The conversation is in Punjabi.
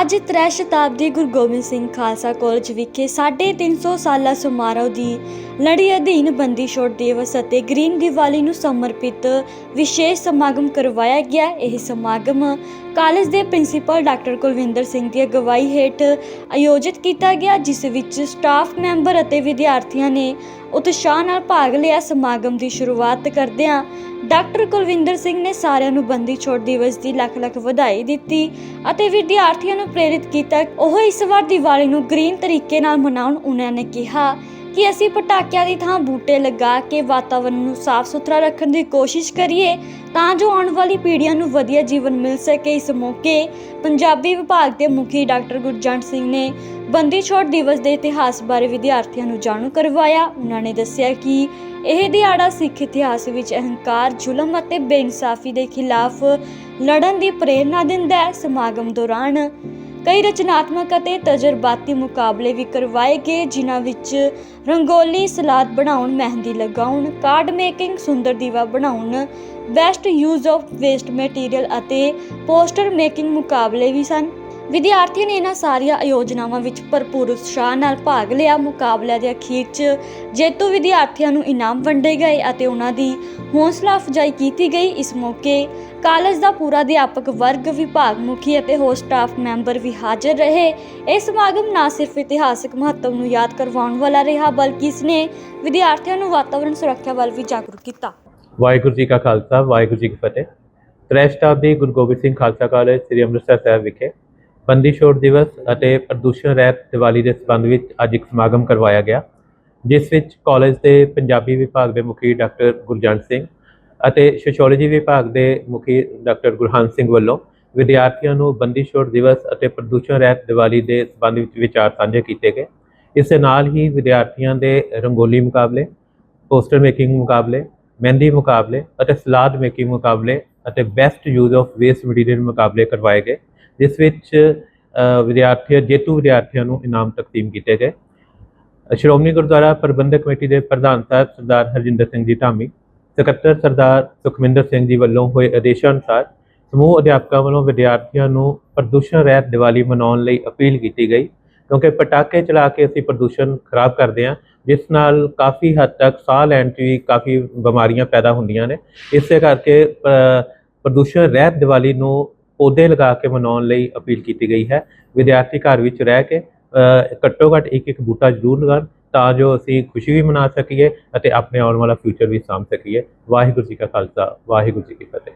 ਅੱਜ ਤ੍ਰੈ ਸ਼ਤਾਬਦੀ ਗੁਰੂ ਗੋਬਿੰਦ ਸਿੰਘ ਖਾਲਸਾ ਕਾਲਜ ਵਿਖੇ 350 ਸਾਲਾ ਸਮਾਰੋਹ ਦੀ ਲੜੀ ਅਧੀਨ ਬੰਦੀ ਛੋੜ ਦਿਵਸ ਅਤੇ ਗ੍ਰੀਨ ਦੀਵਾਲੀ ਨੂੰ ਸਮਰਪਿਤ ਵਿਸ਼ੇਸ਼ ਸਮਾਗਮ ਕਰਵਾਇਆ ਗਿਆ। ਇਹ ਸਮਾਗਮ ਕਾਲਜ ਦੇ ਪ੍ਰਿੰਸੀਪਲ ਡਾਕਟਰ ਕੁਲਵਿੰਦਰ ਸਿੰਘ ਦੀ ਅਗਵਾਈ ਹੇਠ ਆਯੋਜਿਤ ਕੀਤਾ ਗਿਆ, ਜਿਸ ਵਿੱਚ ਸਟਾਫ ਮੈਂਬਰ ਅਤੇ ਵਿਦਿਆਰਥੀਆਂ ਨੇ ਉਤਸ਼ਾਹ ਨਾਲ ਭਾਗ ਲਿਆ ਸਮਾਗਮ ਦੀ ਸ਼ੁਰੂਆਤ ਕਰਦਿਆਂ ਡਾਕਟਰ ਕੁਲਵਿੰਦਰ ਸਿੰਘ ਨੇ ਸਾਰਿਆਂ ਨੂੰ ਬੰਦੀ ਛੋੜ ਦਿਵਸ ਦੀ ਲੱਖ ਲੱਖ ਵਧਾਈ ਦਿੱਤੀ ਅਤੇ ਵਿਦਿਆਰਥੀਆਂ ਨੂੰ ਪ੍ਰੇਰਿਤ ਕੀਤਾ। ਉਹ ਇਸ ਵਾਰ ਦੀਵਾਲੀ ਨੂੰ ਗ੍ਰੀਨ ਤਰੀਕੇ ਨਾਲ ਮਨਾਉਣ, ਉਹਨਾਂ ਨੇ ਕਿਹਾ। ਕਿ ਅਸੀਂ ਪਟਾਕਿਆਂ ਦੀ ਥਾਂ ਬੂਟੇ ਲਗਾ ਕੇ ਵਾਤਾਵਰਣ ਨੂੰ ਸਾਫ਼ ਸੁਥਰਾ ਰੱਖਣ ਦੀ ਕੋਸ਼ਿਸ਼ ਕਰੀਏ, ਤਾਂ ਜੋ ਆਉਣ ਵਾਲੀ ਪੀੜ੍ਹੀਆਂ ਨੂੰ ਵਧੀਆ ਜੀਵਨ ਮਿਲ ਸਕੇ ਇਸ ਮੌਕੇ ਪੰਜਾਬੀ ਵਿਭਾਗ ਦੇ ਮੁਖੀ ਡਾਕਟਰ ਗੁਰਜੰਟ ਸਿੰਘ ਨੇ ਬੰਦੀ ਛੋੜ ਦਿਵਸ ਦੇ ਇਤਿਹਾਸ ਬਾਰੇ ਵਿਦਿਆਰਥੀਆਂ ਨੂੰ ਜਾਣੂ ਕਰਵਾਇਆ। ਉਹਨਾਂ ਨੇ ਦੱਸਿਆ ਕਿ ਇਹ ਦਿਹਾੜਾ ਸਿੱਖ ਇਤਿਹਾਸ ਵਿੱਚ ਅਹੰਕਾਰ, ਜ਼ੁਲਮ ਅਤੇ ਬੇਇਨਸਾਫੀ ਦੇ ਖਿਲਾਫ ਲੜਨ ਦੀ ਪ੍ਰੇਰਨਾ ਦਿੰਦਾ ਹੈ। ਸਮਾਗਮ ਦੌਰਾਨ ਕਈ ਰਚਨਾਤਮਕ ਅਤੇ ਤਜਰਬਾਤੀ ਮੁਕਾਬਲੇ ਵੀ ਕਰਵਾਏ ਗਏ, ਜਿਨ੍ਹਾਂ ਵਿੱਚ ਰੰਗੋਲੀ, ਸਲਾਦ ਬਣਾਉਣ, ਮਹਿੰਦੀ ਲਗਾਉਣ, ਕਾਰਡ ਮੇਕਿੰਗ, ਸੁੰਦਰ ਦੀਵਾ ਬਣਾਉਣ best use of waste material ਅਤੇ ਪੋਸਟਰ ਮੇਕਿੰਗ ਮੁਕਾਬਲੇ ਵੀ ਸਨ। ਵਿਦਿਆਰਥੀਆਂ ਨੇ ਇਹਨਾਂ ਸਾਰੀਆਂ ਆਯੋਜਨਾਵਾਂ ਵਿੱਚ ਭਰਪੂਰ ਉਤਸ਼ਾਹ ਨਾਲ ਭਾਗ ਲਿਆ। ਮੁਕਾਬਲਿਆਂ ਦੇ ਅਖੀਰ 'ਚ ਜੇਤੂ ਵਿਦਿਆਰਥੀਆਂ ਨੂੰ ਇਨਾਮ ਵੰਡੇ ਗਏ ਅਤੇ ਉਹਨਾਂ ਦੀ ਹੌਸਲਾ ਅਫਜ਼ਾਈ ਕੀਤੀ ਗਈ। ਇਸ ਮੌਕੇ ਕਾਲਜ ਦਾ ਪੂਰਾ ਅਧਿਆਪਕ ਵਰਗ, ਵਿਭਾਗ ਮੁਖੀ ਅਤੇ ਹੋਰ ਸਟਾਫ ਮੈਂਬਰ ਵੀ ਹਾਜ਼ਰ ਰਹੇ। ਇਹ ਸਮਾਗਮ ਨਾ ਸਿਰਫ ਇਤਿਹਾਸਕ ਮਹੱਤਵ ਨੂੰ ਯਾਦ ਕਰਵਾਉਣ ਵਾਲਾ ਰਿਹਾ, ਬਲਕਿ ਇਸਨੇ ਵਿਦਿਆਰਥੀਆਂ ਨੂੰ ਵਾਤਾਵਰਣ ਸੁਰੱਖਿਆ ਵੱਲ ਵੀ ਜਾਗਰੂਕ ਕੀਤਾ। ਵਾਹਿਗੁਰੂ ਜੀ ਕਾ ਖਾਲਸਾ, ਵਾਹਿਗੁਰੂ ਜੀ ਕੀ ਫਤਿਹ। ਤ੍ਰੈ ਸ਼ਤਾਬਦੀ ਗੁਰੂ ਗੋਬਿੰਦ ਸਿੰਘ ਖਾਲਸਾ ਕਾਲਜ, ਸ੍ਰੀ ਅੰਮ੍ਰਿਤਸਰ ਸਾਹਿਬ ਵਿਖੇ ਬੰਦੀ ਛੋੜ ਦਿਵਸ ਅਤੇ ਪ੍ਰਦੂਸ਼ਣ ਰਹਿਤ ਦੀਵਾਲੀ ਦੇ ਸੰਬੰਧ ਵਿੱਚ ਅੱਜ ਇੱਕ ਸਮਾਗਮ ਕਰਵਾਇਆ ਗਿਆ, ਜਿਸ ਵਿੱਚ ਕਾਲਜ ਦੇ ਪੰਜਾਬੀ ਵਿਭਾਗ ਦੇ ਮੁਖੀ ਡਾਕਟਰ ਗੁਰਜੰਟ ਸਿੰਘ ਅਤੇ ਸੋਸ਼ੀਓਲੋਜੀ ਵਿਭਾਗ ਦੇ ਮੁਖੀ ਡਾਕਟਰ ਗੁਰਹੰਸ ਸਿੰਘ ਵੱਲੋਂ ਵਿਦਿਆਰਥੀਆਂ ਨੂੰ ਬੰਦੀ ਛੋੜ ਦਿਵਸ ਅਤੇ ਪ੍ਰਦੂਸ਼ਣ ਰਹਿਤ ਦੀਵਾਲੀ ਦੇ ਸੰਬੰਧ ਵਿੱਚ ਵਿਚਾਰ ਸਾਂਝੇ ਕੀਤੇ ਗਏ। ਇਸ ਦੇ ਨਾਲ ਹੀ ਵਿਦਿਆਰਥੀਆਂ ਦੇ ਰੰਗੋਲੀ ਮੁਕਾਬਲੇ, ਪੋਸਟਰ ਮੇਕਿੰਗ ਮੁਕਾਬਲੇ, ਮਹਿੰਦੀ ਮੁਕਾਬਲੇ ਅਤੇ ਸਲਾਦ ਮੇਕਿੰਗ ਮੁਕਾਬਲੇ ਅਤੇ best use of waste material ਮੁਕਾਬਲੇ ਕਰਵਾਏ ਗਏ। ਜਿਸ ਵਿੱਚ ਅ, ਵਿਦਿਆਰਥੀ ਜੇਤੂ ਵਿਦਿਆਰਥੀਆਂ ਨੂੰ ਇਨਾਮ ਤਕਸੀਮ ਕੀਤੇ ਗਏ। ਸ਼੍ਰੋਮਣੀ ਗੁਰਦੁਆਰਾ ਪ੍ਰਬੰਧਕ ਕਮੇਟੀ ਦੇ ਪ੍ਰਧਾਨ ਸਾਹਿਬ ਸਰਦਾਰ ਹਰਜਿੰਦਰ ਸਿੰਘ ਜੀ ਧਾਮੀ ਸਕੱਤਰ ਸਰਦਾਰ ਸੁਖਮਿੰਦਰ ਸਿੰਘ ਜੀ ਵੱਲੋਂ ਹੋਏ ਆਦੇਸ਼ਾਂ ਅਨੁਸਾਰ ਸਮੂਹ ਅਧਿਆਪਕਾਂ ਵੱਲੋਂ ਵਿਦਿਆਰਥੀਆਂ ਨੂੰ ਪ੍ਰਦੂਸ਼ਣ ਰਹਿਤ ਦੀਵਾਲੀ ਮਨਾਉਣ ਲਈ ਅਪੀਲ ਕੀਤੀ ਗਈ ਕਿਉਂਕਿ ਪਟਾਕੇ ਚਲਾ ਕੇ ਅਸੀਂ ਪ੍ਰਦੂਸ਼ਣ ਖਰਾਬ ਕਰਦੇ ਹਾਂ ਜਿਸ ਨਾਲ ਕਾਫੀ ਹੱਦ ਤੱਕ ਸਾਹ ਲੈਣ 'ਚ ਵੀ ਕਾਫੀ ਬਿਮਾਰੀਆਂ ਪੈਦਾ ਹੁੰਦੀਆਂ ਨੇ। ਇਸੇ ਕਰਕੇ ਪ੍ਰਦੂਸ਼ਣ ਰਹਿਤ ਦੀਵਾਲੀ ਨੂੰ ਪੌਦੇ ਲਗਾ ਕੇ ਮਨਾਉਣ ਲਈ ਅਪੀਲ ਕੀਤੀ ਗਈ ਹੈ। ਵਿਦਿਆਰਥੀ ਘਰ ਵਿੱਚ ਰਹਿ ਕੇ ਘੱਟੋ ਘੱਟ ਇੱਕ ਇੱਕ ਬੂਟਾ ਜ਼ਰੂਰ ਲਗਾਉਣ ਤਾਂ ਜੋ ਅਸੀਂ ਖੁਸ਼ੀ ਵੀ ਮਨਾ ਸਕੀਏ ਅਤੇ ਆਪਣੇ ਆਉਣ ਵਾਲਾ ਫਿਊਚਰ ਵੀ ਸਾਂਭ ਸਕੀਏ। ਵਾਹਿਗੁਰੂ ਜੀ ਕਾ ਖਾਲਸਾ, ਵਾਹਿਗੁਰੂ ਜੀ ਕੀ ਫਤਿਹ।